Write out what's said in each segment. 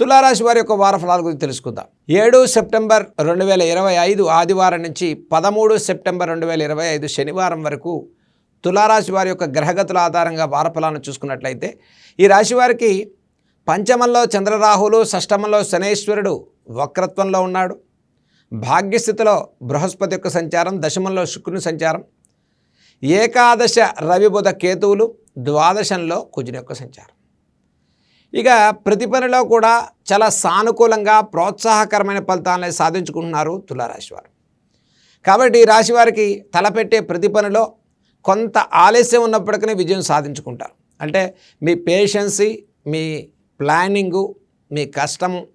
తులారాశి వారి యొక్క వారఫలాల గురించి తెలుసుకుందాం. ఏడు సెప్టెంబర్ రెండు వేల ఇరవై ఐదు ఆదివారం నుంచి పదమూడు సెప్టెంబర్ రెండు వేల ఇరవై ఐదు శనివారం వరకు తులారాశి వారి యొక్క గ్రహగతుల ఆధారంగా వారఫలాలను చూసుకున్నట్లయితే ఈ రాశి వారికి పంచమంలో చంద్రరాహులు షష్టమంలో శనేశ్వరుడు వక్రత్వంలో ఉన్నాడు. భాగ్యస్థితిలో బృహస్పతి యొక్క సంచారం దశమంలో శుక్రుని సంచారం. ఏకాదశ రవిబుధ కేతువులు ద్వాదశంలో కుజుని యొక్క సంచారం. ఇక ప్రతి పనిలో కూడా చాలా సానుకూలంగా ప్రోత్సాహకరమైన ఫలితాలను సాధించుకుంటున్నారు తులారాశి వారు. కాబట్టి ఈ రాశి వారికి తలపెట్టే ప్రతి పనిలో కొంత ఆలస్యం ఉన్నప్పటికీ విజయం సాధించుకుంటారు. అంటే మీ పేషెన్సీ మీ ప్లానింగు మీ కష్టము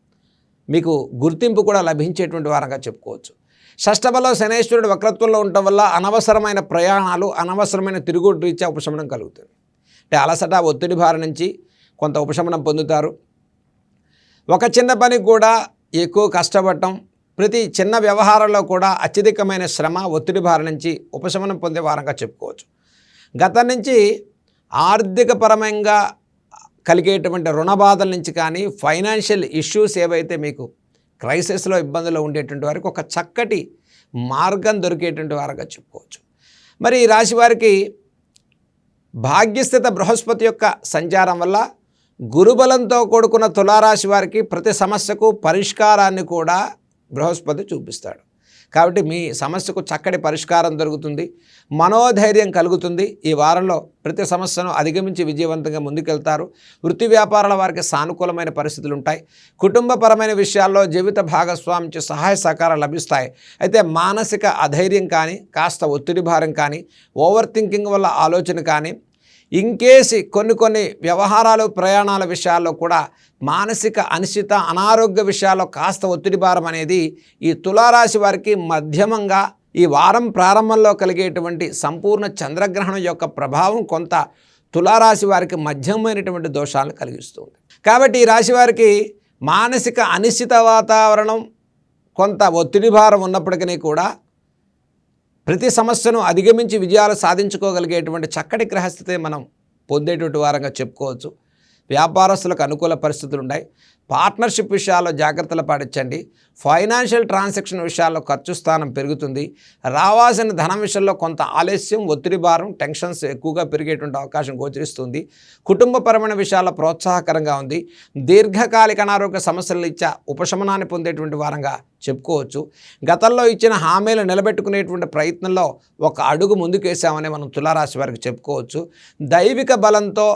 మీకు గుర్తింపు కూడా లభించేటువంటి వారంగా చెప్పుకోవచ్చు. షష్టబలో శనేశ్వరుడు వక్రత్వంలో ఉండటం వల్ల అనవసరమైన ప్రయాణాలు అనవసరమైన తిరుగుడు రీత్యా ఉపశమనం కలుగుతుంది. అంటే అలసట ఒత్తిడి భారం నుంచి కొంత ఉపశమనం పొందుతారు. ఒక చిన్న పని కూడా ఎక్కువ కష్టపడటం ప్రతి చిన్న వ్యవహారంలో కూడా అత్యధికమైన శ్రమ ఒత్తిడి భారం నుంచి ఉపశమనం పొందే వారంగా చెప్పుకోవచ్చు. గతం నుంచి ఆర్థికపరమంగా కలిగేటువంటి రుణ బాధల నుంచి కానీ ఫైనాన్షియల్ ఇష్యూస్ ఏవైతే మీకు క్రైసిస్లో ఇబ్బందులు ఉండేటువంటి వారికి ఒక చక్కటి మార్గం దొరికేటువంటి వారంగా చెప్పుకోవచ్చు. మరి ఈ రాశి వారికి భాగ్యస్థిత బృహస్పతి యొక్క సంచారం వల్ల గురుబలంతో కూడుకున్న తులారాశి వారికి ప్రతి సమస్యకు పరిష్కారాన్ని కూడా బృహస్పతి చూపిస్తాడు. కాబట్టి మీ సమస్యకు చక్కటి పరిష్కారం దొరుకుతుంది. మనోధైర్యం కలుగుతుంది. ఈ వారంలో ప్రతి సమస్యను అధిగమించి విజయవంతంగా ముందుకెళ్తారు. వృత్తి వ్యాపారాల వారికి సానుకూలమైన పరిస్థితులు ఉంటాయి. కుటుంబపరమైన విషయాల్లో జీవిత భాగస్వామికి సహాయ సహకారాలు లభిస్తాయి. అయితే మానసిక అధైర్యం కానీ కాస్త ఒత్తిడి భారం కానీ ఓవర్ థింకింగ్ వల్ల ఆలోచన కానీ ఇంకేసి కొన్ని కొన్ని వ్యవహారాలు ప్రయాణాల విషయాల్లో కూడా మానసిక అనిశ్చిత అనారోగ్య విషయాల్లో కాస్త ఒత్తిడి భారం అనేది ఈ తులారాశి వారికి మధ్యమంగా ఈ వారం ప్రారంభంలో కలిగేటువంటి సంపూర్ణ చంద్రగ్రహణం యొక్క ప్రభావం కొంత తులారాశి వారికి మధ్యమైనటువంటి దోషాలను కలిగిస్తుంది. కాబట్టి ఈ రాశి వారికి మానసిక అనిశ్చిత వాతావరణం కొంత ఒత్తిడి భారం ఉన్నప్పటికీ కూడా ప్రతి సమస్యను అధిగమించి విజయాలు సాధించుకోగలిగేటువంటి చక్కటి గ్రహస్థితే మనం పొందేటువంటి వారంగా చెప్పుకోవచ్చు. వ్యాపారస్తులకు అనుకూల పరిస్థితులు ఉన్నాయి. పార్ట్నర్షిప్ విషయాల్లో జాగ్రత్తలు పాటించండి. ఫైనాన్షియల్ ట్రాన్సాక్షన్ విషయాల్లో ఖర్చు స్థానం పెరుగుతుంది. రావాల్సిన ధనం విషయంలో కొంత ఆలస్యం ఒత్తిడి భారం టెన్షన్స్ ఎక్కువగా పెరిగేటువంటి అవకాశం గోచరిస్తుంది. కుటుంబపరమైన విషయాల్లో ప్రోత్సాహకరంగా ఉంది. దీర్ఘకాలిక అనారోగ్య సమస్యలు ఇచ్చా ఉపశమనాన్ని పొందేటువంటి వారంగా చెప్పుకోవచ్చు. గతంలో ఇచ్చిన హామీలు నిలబెట్టుకునేటువంటి ప్రయత్నంలో ఒక అడుగు ముందుకేసామని మనం తులారాశి వారికి చెప్పుకోవచ్చు. దైవిక బలంతో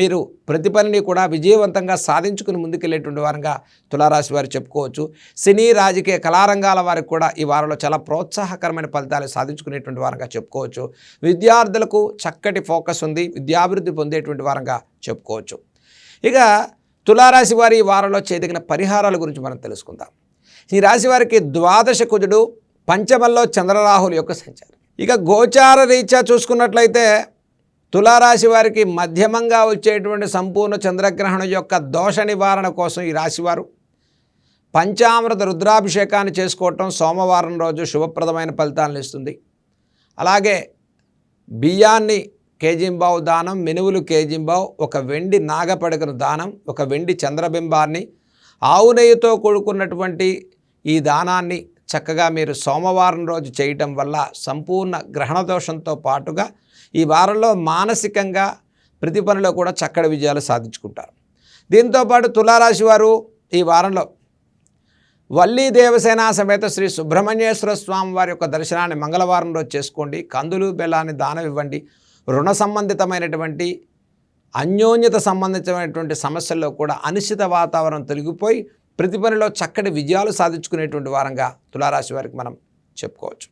మీరు ప్రతి పనిని కూడా విజయవంతంగా సాధించుకుని ముందుకెళ్ళేటువంటి వారంగా తులారాశి వారు చెప్పుకోవచ్చు. సినీ రాజకీయ కళారంగాల వారికి కూడా ఈ వారంలో చాలా ప్రోత్సాహకరమైన ఫలితాలు సాధించుకునేటువంటి వారంగా చెప్పుకోవచ్చు. విద్యార్థులకు చక్కటి ఫోకస్ ఉంది విద్యాభివృద్ధి పొందేటువంటి వారంగా చెప్పుకోవచ్చు. ఇక తులారాశి వారి ఈ వారంలో చేదగిన పరిహారాల గురించి మనం తెలుసుకుందాం. ఈ రాశి వారికి ద్వాదశ కుజుడు పంచమంలో చంద్రరాహుల యొక్క సంచారం. ఇక గోచార రీత్యా చూసుకున్నట్లయితే తులారాశి వారికి మధ్యమంగా వచ్చేటువంటి సంపూర్ణ చంద్రగ్రహణం యొక్క దోష నివారణ కోసం ఈ రాశివారు. పంచామృత రుద్రాభిషేకాన్ని చేసుకోవటం సోమవారం రోజు శుభప్రదమైన ఫలితాలను ఇస్తుంది. అలాగే బియ్యాన్ని కేజింబావు దానం మినువులు కేజింబావు ఒక వెండి నాగపడకను దానం ఒక వెండి చంద్రబింబాన్ని ఆవు నెయ్యితో కూడుకున్నటువంటి ఈ దానాన్ని చక్కగా మీరు సోమవారం రోజు చేయటం వల్ల సంపూర్ణ గ్రహణ దోషంతో పాటుగా ఈ వారంలో మానసికంగా ప్రతి పనిలో కూడా చక్కటి విజయాలు సాధించుకుంటారు. దీంతోపాటు తులారాశి వారు ఈ వారంలో వల్లీ దేవసేన సమేత శ్రీ సుబ్రహ్మణ్యేశ్వర స్వామి వారి యొక్క దర్శనాన్ని మంగళవారం రోజు చేసుకోండి. కందులు బెల్లాన్ని దానం ఇవ్వండి. రుణ సంబంధితమైనటువంటి అన్యోన్యత సంబంధించినటువంటి సమస్యల్లో కూడా అనిశ్చిత వాతావరణం తొలగిపోయి ప్రతి పనిలో చక్కటి విజయాలు సాధించుకునేటువంటి వారంగా తులారాశి వారికి మనం చెప్పుకోవచ్చు.